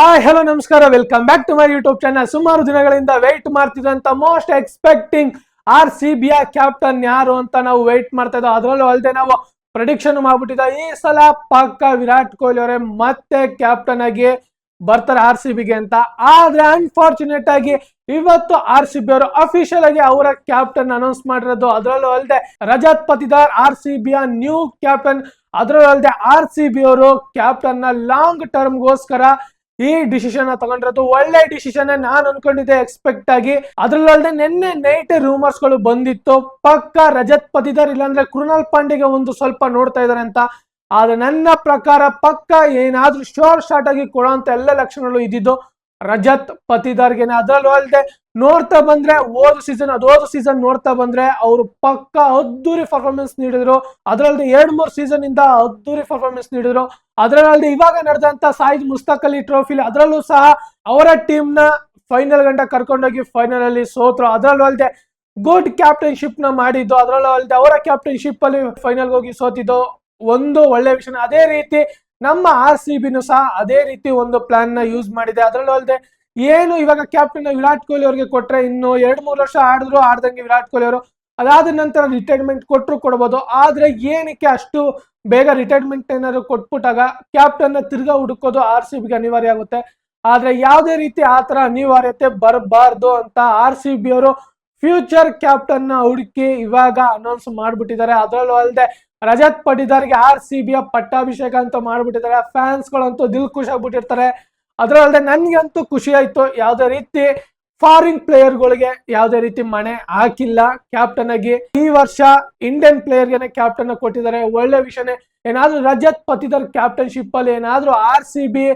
ಆ ಹಲೋ ನಮಸ್ಕಾರ. Welcome back to my YouTube channel ಸುಮಾರು ದಿನಗಳಿಂದ wait ಮಾಡ್ತಿದ್ದಂತ most expecting R C B captain ಯಾರು ಅಂತ ನಾವು ವೆಯ್ಟ್ ಮಾಡ್ತಾ ಇದ್ದೋ ಅದರಲ್ಲೂ ಅಲ್ಲದೆ ನಾವು ಪ್ರೊಡಿಕ್ಷನ್ ಮಾಡ್ಬಿಟ್ಟಿದ್ದ ಈ ಸಲ ಪಕ್ಕ ವಿರಾಟ್ ಕೊಹ್ಲಿ ಅವರೇ ಮತ್ತೆ ಕ್ಯಾಪ್ಟನ್ ಆಗಿ ಬರ್ತಾರೆ ಆರ್ ಸಿ ಬಿಗೆ ಅಂತ. ಆದ್ರೆ ಅನ್ಫಾರ್ಚುನೇಟ್ ಆಗಿ ಇವತ್ತು ಆರ್ ಸಿ ಬಿ ಅವರು ಅಫಿಷಿಯಲ್ ಆಗಿ ಅವರ ಕ್ಯಾಪ್ಟನ್ ಅನೌನ್ಸ್ ಮಾಡಿರೋದು. ಅದರಲ್ಲೂ ಅಲ್ಲದೆ ರಜತ್ ಪತಿದಾರ್ ಆರ್ ಸಿ ಬಿಯ ನ್ಯೂ ಕ್ಯಾಪ್ಟನ್ ಅದರಲ್ಲೂ ಅಲ್ಲದೆ ಆರ್ ಸಿ ಬಿ ಅವರು ಕ್ಯಾಪ್ಟನ್ನ ಲಾಂಗ್ ಟರ್ಮ್ಗೋಸ್ಕರ ಈ ಡಿಸಿಷನ್ ತಗೊಂಡಿರೋದು ಒಳ್ಳೆ ಡಿಸಿಷನ್ ನಾನು ಅನ್ಕೊಂಡಿದ್ದೆ ಎಕ್ಸ್ಪೆಕ್ಟ್ ಆಗಿ. ಅದ್ರಲ್ಲದೆ ನಿನ್ನೆ ನೈಟ್ ರೂಮರ್ಸ್ಗಳು ಬಂದಿತ್ತು. ಪಕ್ಕ ರಜತ್ ಪತಿದಾರ್ ಇಲ್ಲಾಂದ್ರೆ ಕೃಣಾಲ್ ಪಾಂಡೆಗೆ ಒಂದು ಸ್ವಲ್ಪ ನೋಡ್ತಾ ಇದಾರೆ ಅಂತ. ಆದ್ರೆ ನನ್ನ ಪ್ರಕಾರ ಪಕ್ಕ ಏನಾದ್ರೂ ಶೋರ್ ಶಾರ್ಟ್ ಆಗಿ ಕೊಡೋ ಅಂತ ಎಲ್ಲ ಲಕ್ಷಣಗಳು ಇದ್ದಿದ್ದು. ರಜತ್ ಪತಿದಾರ್ಗೆನೆ ಅದ್ರಲ್ಲೂ ಅಲ್ಲದೆ ನೋಡ್ತಾ ಬಂದ್ರೆ ಹೋದ ಸೀಸನ್ ಅದೋದು ಸೀಸನ್ ನೋಡ್ತಾ ಬಂದ್ರೆ ಅವರು ಪಕ್ಕ ಅದ್ದೂರಿ ಪರ್ಫಾರ್ಮೆನ್ಸ್ ನೀಡಿದ್ರು. ಅದರಲ್ಲದೆ ಎರಡ್ ಮೂರು ಸೀಸನ್ ಇಂದ ಅದ್ದೂರಿ ಪರ್ಫಾರ್ಮೆನ್ಸ್ ನೀಡಿದ್ರು. ಅದರಲ್ಲದೆ ಇವಾಗ ನಡೆದಂತ ಸಾಯಿದ್ ಮುಸ್ತಾಕ್ ಅಲಿ ಟ್ರೋಫಿಲಿ ಅದರಲ್ಲೂ ಸಹ ಅವರ ಟೀಮ್ನ ಫೈನಲ್ ಗಂಟ ಕರ್ಕೊಂಡೋಗಿ ಫೈನಲ್ ಅಲ್ಲಿ ಸೋತ್ರು. ಅದರಲ್ಲೂ ಅಲ್ಲದೆ ಗುಡ್ ಕ್ಯಾಪ್ಟನ್ಶಿಪ್ನ ಮಾಡಿದ್ದು. ಅದರಲ್ಲೂ ಅಲ್ಲದೆ ಅವರ ಕ್ಯಾಪ್ಟನ್ಶಿಪ್ ಅಲ್ಲಿ ಫೈನಲ್ ಹೋಗಿ ಸೋತಿದ್ದು. ಒಂದು ಒಳ್ಳೆ ವಿಷಯ. ಅದೇ ರೀತಿ ನಮ್ಮ ಆರ್ ಸಿ ಬಿನು ಸಹ ಅದೇ ರೀತಿ ಒಂದು ಪ್ಲಾನ್ನ ಯೂಸ್ ಮಾಡಿದೆ. ಅದರಲ್ಲೂ ಅಲ್ಲದೆ ಏನು ಇವಾಗ ಕ್ಯಾಪ್ಟನ್ ವಿರಾಟ್ ಕೊಹ್ಲಿ ಅವರಿಗೆ ಕೊಟ್ರೆ ಇನ್ನು ಎರಡ್ ಮೂರು ವರ್ಷ ಆಡಿದ್ರು, ಆಡ್ದಂಗೆ ವಿರಾಟ್ ಕೊಹ್ಲಿ ಅವರು. ಅದಾದ ನಂತರ ರಿಟೈರ್ಮೆಂಟ್ ಕೊಟ್ಟರು ಕೊಡ್ಬೋದು. ಆದ್ರೆ ಏನಕ್ಕೆ ಅಷ್ಟು ಬೇಗ ರಿಟೈರ್ಮೆಂಟ್ ಏನಾದ್ರು ಕೊಟ್ಬಿಟ್ಟಾಗ ಕ್ಯಾಪ್ಟನ್ನ ತಿರ್ಗಾ ಹುಡುಕೋದು ಆರ್ ಸಿ ಬಿಗೆ ಅನಿವಾರ್ಯ ಆಗುತ್ತೆ. ಆದ್ರೆ ಯಾವುದೇ ರೀತಿ ಆತರ ಅನಿವಾರ್ಯತೆ ಬರಬಾರ್ದು ಅಂತ ಆರ್ ಸಿ ಬಿ ಅವರು ಫ್ಯೂಚರ್ ಕ್ಯಾಪ್ಟನ್ನ ಹುಡುಕಿ ಇವಾಗ ಅನೌನ್ಸ್ ಮಾಡ್ಬಿಟ್ಟಿದ್ದಾರೆ. ಅದರಲ್ಲೂ ಅಲ್ಲದೆ ರಜತ್ ಪಟಿದಾರ್ಗೆ ಆರ್ ಸಿ ಯ ಪಟ್ಟಾಭಿಷೇಕ ಅಂತ ಮಾಡ್ಬಿಟ್ಟಿದ್ದಾರೆ. ಫ್ಯಾನ್ಸ್ ಗಳಂತೂ ದಿಲ್ ಖುಷಿ ಆಗ್ಬಿಟ್ಟಿರ್ತಾರೆ. ಅದರಲ್ಲದೆ ನನ್ಗಂತೂ ಖುಷಿ ಆಯ್ತು. ಯಾವುದೇ ರೀತಿ ಫಾರಿನ್ ಪ್ಲೇಯರ್ ಗಳಿಗೆ ಯಾವುದೇ ರೀತಿ ಮನೆ ಹಾಕಿಲ್ಲ ಕ್ಯಾಪ್ಟನ್ ಆಗಿ. ಈ ವರ್ಷ ಇಂಡಿಯನ್ ಪ್ಲೇಯರ್ಗೆ ಕ್ಯಾಪ್ಟನ್ ಕೊಟ್ಟಿದ್ದಾರೆ. ಒಳ್ಳೆ ವಿಷಯನೇ. ಏನಾದ್ರೂ ರಜತ್ ಪತಿದಾರ್ ಕ್ಯಾಪ್ಟನ್ಶಿಪ್ ಅಲ್ಲಿ ಏನಾದ್ರೂ ಆರ್ ಸಿ ಬಿ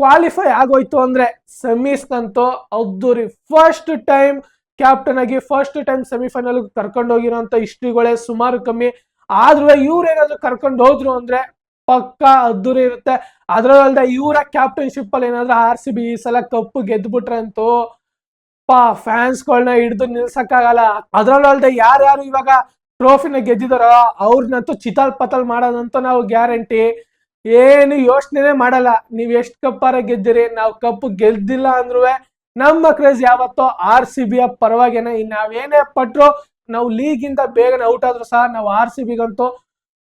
ಕ್ವಾಲಿಫೈ ಆಗೋಯ್ತು ಅಂದ್ರೆ ಸೆಮೀಸ್ ಅಂತೂ ಅದ್ದೂರಿ ಫಸ್ಟ್ ಟೈಮ್ ಕ್ಯಾಪ್ಟನ್ ಆಗಿ, ಫಸ್ಟ್ ಟೈಮ್ ಸೆಮಿಫೈನಲ್ ಕರ್ಕೊಂಡು ಹೋಗಿರೋಂತ ಹಿಸ್ಟ್ರಿಗಳೇ ಸುಮಾರು ಕಮ್ಮಿ. ಆದ್ರೂ ಇವ್ರೇನಾದ್ರು ಕರ್ಕೊಂಡು ಹೋದ್ರು ಅಂದ್ರೆ ಪಕ್ಕ ಅದ್ದೂರಿ ಇರುತ್ತೆ. ಅದ್ರಲ್ಲದೆ ಇವರ ಕ್ಯಾಪ್ಟನ್ಶಿಪ್ ಅಲ್ಲಿ ಏನಾದ್ರೂ ಆರ್ ಸಿ ಬಿ ಈ ಸಲ ಕಪ್ಪು ಗೆದ್ಬಿಟ್ರೆ ಅಂತೂ ಪಾ ಫ್ಯಾನ್ಸ್ ಗಳನ್ನ ಹಿಡಿದು ನಿಲ್ಸಕ್ಕಾಗಲ್ಲ. ಅದ್ರಲ್ಲೂ ಅಲ್ದೆ ಯಾರ್ಯಾರು ಇವಾಗ ಟ್ರೋಫಿನ ಗೆದ್ದಿದಾರೋ ಅವ್ರನ್ನಂತೂ ಚಿತಾಲ್ ಪತಲ್ ಮಾಡೋದಂತೂ ನಾವು ಗ್ಯಾರಂಟಿ ಏನು ಯೋಚನೆನೇ ಮಾಡಲ್ಲ. ನೀವ್ ಎಷ್ಟ್ ಕಪ್ಪಾರ ಗೆದ್ದಿರಿ, ನಾವು ಕಪ್ ಗೆದ್ದಿಲ್ಲ ಅಂದ್ರೂ ನಮ್ಮ ಕ್ರೇಜ್ ಯಾವತ್ತೋ ಆರ್ ಸಿ ಬಿಯ ಪರವಾಗೇನೆ ಇನ್ ನಾವೇನೇ ಪಟ್ರು ನಾವು ಲೀಗ್ ಇಂದ ಬೇಗನೆ ಔಟ್ ಆದ್ರೂ ಸಹ ನಾವು ಆರ್ ಸಿ ಬಿಗಂತೂ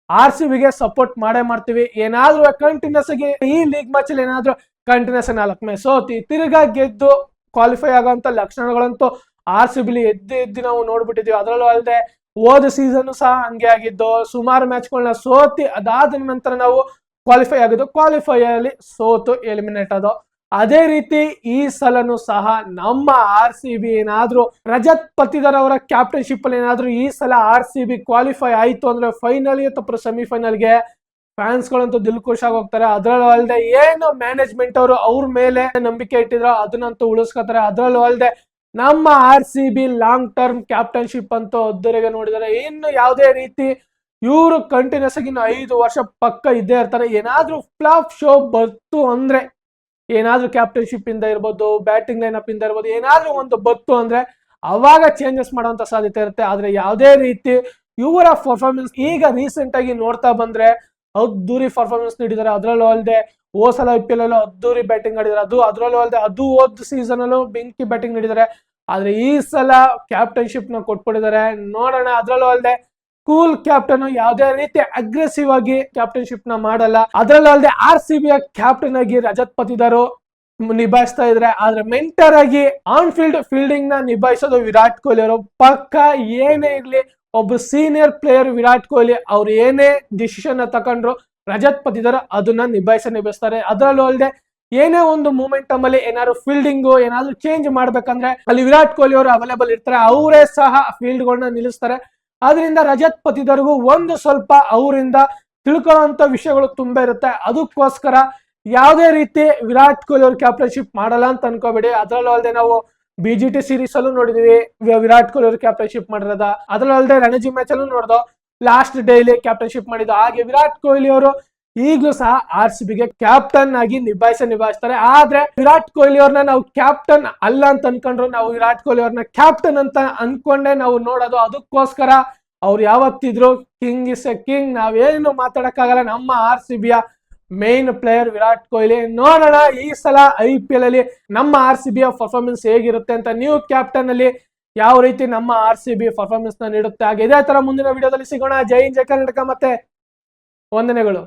ಆರ್ ಸಿ ಬಿಗೆ ಸಪೋರ್ಟ್ ಮಾಡೇ ಮಾಡ್ತೀವಿ. ಏನಾದ್ರೂ ಕಂಟಿನ್ಯೂಸ್ ಆಗಿ ಈ ಲೀಗ್ ಮ್ಯಾಚ್ ಅಲ್ಲಿ ಏನಾದ್ರೂ ಕಂಟಿನ್ಯೂಸ್ ನಾಲ್ಕು ಮೇ ಸೋತಿ, ತಿರ್ಗಾ ಗೆದ್ದು ಕ್ವಾಲಿಫೈ ಆಗುವಂತ ಲಕ್ಷಣಗಳಂತೂ ಆರ್ ಸಿ ಬಿಲಿ ಎದ್ದು ಎದ್ದು ನಾವು ನೋಡ್ಬಿಟ್ಟಿದೀವಿ. ಅದರಲ್ಲೂ ಅಲ್ಲದೆ ಹೋದ ಸೀಸನ್ ಸಹ ಹಂಗೆ ಆಗಿದ್ದು. ಸುಮಾರು ಮ್ಯಾಚ್ಗಳನ್ನ ಸೋತಿ ಅದಾದ ನಂತರ ನಾವು ಕ್ವಾಲಿಫೈ ಆಗಿದ್ದು ಕ್ವಾಲಿಫೈ ಅಲ್ಲಿ ಸೋತು ಎಲಿಮಿನೇಟ್ ಆದೋ ಅದೇ ರೀತಿ ಈ ಸಲನು ಸಹ ನಮ್ಮ ಆರ್ ಸಿ ಬಿ ಏನಾದ್ರೂ ರಜತ್ ಪತ್ತಿದರ್ ಅವರ ಕ್ಯಾಪ್ಟನ್ಶಿಪ್ ಅಲ್ಲಿ ಏನಾದ್ರೂ ಈ ಸಲ ಆರ್ ಸಿ ಬಿ ಕ್ವಾಲಿಫೈ ಆಯ್ತು ಅಂದ್ರೆ ಫೈನಲ್ ಅಥವಾ ಸೆಮಿಫೈನಲ್ಗೆ ಫ್ಯಾನ್ಸ್ ಗಳಂತೂ ದಿಲ್ ಖುಷಾಗಿ ಹೋಗ್ತಾರೆ. ಅದ್ರಲ್ಲೂ ಅಲ್ಲದೆ ಏನು ಮ್ಯಾನೇಜ್ಮೆಂಟ್ ಅವರು ಅವ್ರ ಮೇಲೆ ನಂಬಿಕೆ ಇಟ್ಟಿದ್ರು ಅದನ್ನಂತೂ ಉಳಿಸ್ಕೊತಾರೆ. ಅದ್ರಲ್ಲೂ ಅಲ್ಲದೆ ನಮ್ಮ R C B long term captainship ಅಂತೂ ಅದ್ದೂರಿಗೆ ನೋಡಿದರೆ ಇನ್ನು ಯಾವುದೇ ರೀತಿ ಇವರು ಕಂಟಿನ್ಯೂಸ್ ಆಗಿ ಇನ್ನು ಐದು ವರ್ಷ ಪಕ್ಕ ಇದ್ದೇ ಇರ್ತಾರೆ. ಏನಾದ್ರೂ ಫ್ಲಾಪ್ ಶೋ ಬರ್ತು ಅಂದ್ರೆ ಏನಾದ್ರೂ ಕ್ಯಾಪ್ಟನ್ಶಿಪ್ ಇಂದ ಇರ್ಬೋದು ಬ್ಯಾಟಿಂಗ್ ಲೈನ್ ಅಪ್ ಇಂದ ಇರ್ಬೋದು, ಏನಾದ್ರೂ ಒಂದು ಬತ್ತು ಅಂದ್ರೆ ಅವಾಗ ಚೇಂಜಸ್ ಮಾಡುವಂತ ಸಾಧ್ಯತೆ ಇರುತ್ತೆ. ಆದ್ರೆ ಯಾವುದೇ ರೀತಿ ಇವರ ಪರ್ಫಾರ್ಮೆನ್ಸ್ ಈಗ ರೀಸೆಂಟ್ ಆಗಿ ನೋಡ್ತಾ ಬಂದ್ರೆ ಅದ್ದೂರಿ ಪರ್ಫಾರ್ಮೆನ್ಸ್ ನೀಡಿದ್ದಾರೆ. ಅದರಲ್ಲೂ ಅಲ್ಲದೆ ಓ ಸಲ ಐ ಪಿ ಎಲ್ ಅಲ್ಲೂ ಅದ್ದೂರಿ ಬ್ಯಾಟಿಂಗ್ ಆಡಿದ್ದಾರೆ. ಅದು ಅದರಲ್ಲೂ ಅಲ್ಲದೆ ಅದು ಓದ್ ಸೀಸನ್ ಅಲ್ಲೂ ಬೆಂಕಿ ಬ್ಯಾಟಿಂಗ್ ನೀಡಿದ್ದಾರೆ. ಆದ್ರೆ ಈ ಸಲ ಕ್ಯಾಪ್ಟನ್ಶಿಪ್ನ ಕೊಟ್ಬಿಟ್ಟಿದ್ದಾರೆ. ನೋಡೋಣ, ಅದರಲ್ಲೂ ಅಲ್ಲದೆ ಕೂಲ್ ಕ್ಯಾಪ್ಟನ್ ಯಾವುದೇ ರೀತಿ ಅಗ್ರೆಸಿವ್ ಆಗಿ ಕ್ಯಾಪ್ಟನ್ಶಿಪ್ನ ಮಾಡಲ್ಲ. ಅದರಲ್ಲದೆ ಆರ್ ಸಿ ಬಿ ಕ್ಯಾಪ್ಟನ್ ಆಗಿ ರಜತ್ ಪತಿದಾರು ನಿಭಾಯಿಸ್ತಾ ಇದ್ರೆ, ಆದ್ರೆ ಮೆಂಟರ್ ಆಗಿ ಆನ್ ಫೀಲ್ಡ್ ಫೀಲ್ಡಿಂಗ್ನ ನಿಭಾಯಿಸೋದು ವಿರಾಟ್ ಕೊಹ್ಲಿ ಅವರು. ಪಕ್ಕ ಏನೇ ಇರ್ಲಿ, ಒಬ್ಬ ಸೀನಿಯರ್ ಪ್ಲೇಯರ್ ವಿರಾಟ್ ಕೊಹ್ಲಿ ಅವ್ರು ಏನೇ ಡಿಸಿಷನ್ ತಕೊಂಡ್ರು, ರಜತ್ ಪತಿದಾರ ಅದನ್ನ ನಿಭಾಯಿಸ ನಿಭಾಯಿಸ್ತಾರೆ. ಅದರಲ್ಲೂ ಅಲ್ಲದೆ ಏನೇ ಒಂದು ಮೂಮೆಂಟ್ ಅಲ್ಲಿ ಏನಾದ್ರು ಫೀಲ್ಡಿಂಗು ಏನಾದ್ರು ಚೇಂಜ್ ಮಾಡ್ಬೇಕಂದ್ರೆ ಅಲ್ಲಿ ವಿರಾಟ್ ಕೊಹ್ಲಿ ಅವರು ಅವೈಲೇಬಲ್ ಇರ್ತಾರೆ. ಅವರೇ ಸಹ ಫೀಲ್ಡ್ ಗಳನ್ನ ನಿಲ್ಲಿಸ್ತಾರೆ. ಅದರಿಂದ ರಜತ್ ಪತಿದರ್ಗೂ ಒಂದು ಸ್ವಲ್ಪ ಅವರಿಂದ ತಿಳ್ಕೊಳ್ಳುವಂತ ವಿಷಯಗಳು ತುಂಬಾ ಇರುತ್ತೆ. ಅದಕ್ಕೋಸ್ಕರ ಯಾವುದೇ ರೀತಿ ವಿರಾಟ್ ಕೊಹ್ಲಿ ಅವ್ರ ಕ್ಯಾಪ್ಟನ್ಶಿಪ್ ಮಾಡಲ್ಲ ಅಂತ ಅನ್ಕೋಬೇಡಿ. ಅದರಲ್ಲೂ ಅಲ್ಲದೆ ನಾವು ಬಿ ಜಿ ಟಿ ಸೀರೀಸ್ ಅಲ್ಲೂ ನೋಡಿದ್ವಿ. ವಿರಾಟ್ ಕೊಹ್ಲಿ ಅವ್ರ ಕ್ಯಾಪ್ಟನ್ಶಿಪ್ ಮಾಡಿರೋದ. ಅದರಲ್ಲೂ ಅಲ್ಲದೆ ರಣಜಿ ಮ್ಯಾಚ್ ಅಲ್ಲೂ ನೋಡ್ದೋ. ಲಾಸ್ಟ್ ಡೇಲಿ ಕ್ಯಾಪ್ಟನ್ಶಿಪ್ ಮಾಡಿದ್ದು. ಹಾಗೆ ವಿರಾಟ್ ಕೊಹ್ಲಿ ಅವರು ಈಗಲೂ ಸಹ ಆರ್ ಸಿ ಬಿಗೆ ಕ್ಯಾಪ್ಟನ್ ಆಗಿ ನಿಭಾಯಿಸ ನಿಭಾಯಿಸ್ತಾರೆ. ಆದ್ರೆ ವಿರಾಟ್ ಕೊಹ್ಲಿ ಅವ್ರನ್ನ ನಾವು ಕ್ಯಾಪ್ಟನ್ ಅಲ್ಲ ಅಂತ ಅನ್ಕೊಂಡ್ರು ನಾವು ವಿರಾಟ್ ಕೊಹ್ಲಿ ಅವ್ರನ್ನ ಕ್ಯಾಪ್ಟನ್ ಅಂತ ಅನ್ಕೊಂಡೆ ನಾವು ನೋಡೋದು. ಅದಕ್ಕೋಸ್ಕರ ಅವ್ರು ಯಾವತ್ತಿದ್ರು ಕಿಂಗ್ ಇಸ್ ಎ ಕಿಂಗ್ ನಾವೇನು ಮಾತಾಡಕ್ಕಾಗಲ್ಲ. ನಮ್ಮ ಆರ್ ಸಿ ಬಿಯ ಮೇನ್ ಪ್ಲೇಯರ್ ವಿರಾಟ್ ಕೊಹ್ಲಿ. ನೋಡೋಣ ಈ ಸಲ ಐ ಪಿ ಎಲ್ ಅಲ್ಲಿ ನಮ್ಮ ಆರ್ ಸಿ ಬಿ ಪರ್ಫಾರ್ಮೆನ್ಸ್ ಹೇಗಿರುತ್ತೆ ಅಂತ ನ್ಯೂ ಕ್ಯಾಪ್ಟನ್ ಅಲ್ಲಿ ಯಾವ ರೀತಿ ನಮ್ಮ ಆರ್ ಸಿ ಬಿ ಪರ್ಫಾರ್ಮೆನ್ಸ್ನ ನೀಡುತ್ತೆ. ಹಾಗೆ ಇದೇ ತರ ಮುಂದಿನ ವಿಡಿಯೋದಲ್ಲಿ ಸಿಗೋಣ. ಜೈ ಜೈ ಕರ್ನಾಟಕ ಮತ್ತೆ ವಂದನೆಗಳು.